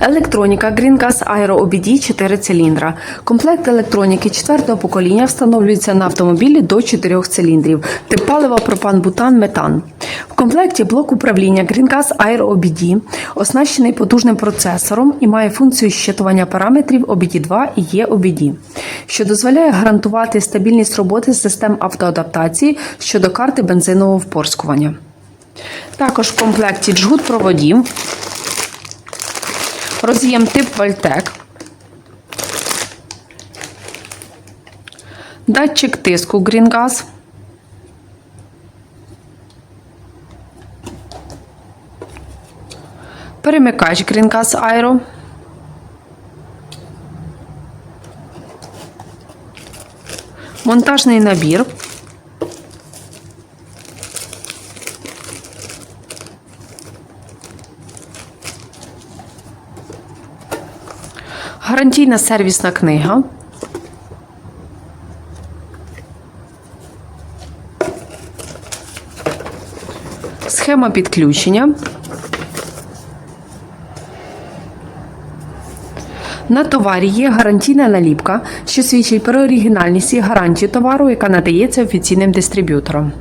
Електроніка GreenGas Aero OBD 4 циліндра. Комплект електроніки 4 покоління встановлюється на автомобілі до 4 циліндрів. Тип палива пропан-бутан-метан. В комплекті блок управління GreenGas Aero OBD оснащений потужним процесором і має функцію щитування параметрів OBD2 і E-OBD, що дозволяє гарантувати стабільність роботи систем автоадаптації щодо карти бензинового впорскування. Також в комплекті джгут проводів, роз'єм тип Вальтек, датчик тиску Грінгаз, перемикач Грінгаз Aero, монтажний набір. Гарантійна сервісна книга. Схема підключення. На товарі є гарантійна наліпка, що свідчить про оригінальність і гарантію товару, яка надається офіційним дистриб'ютором.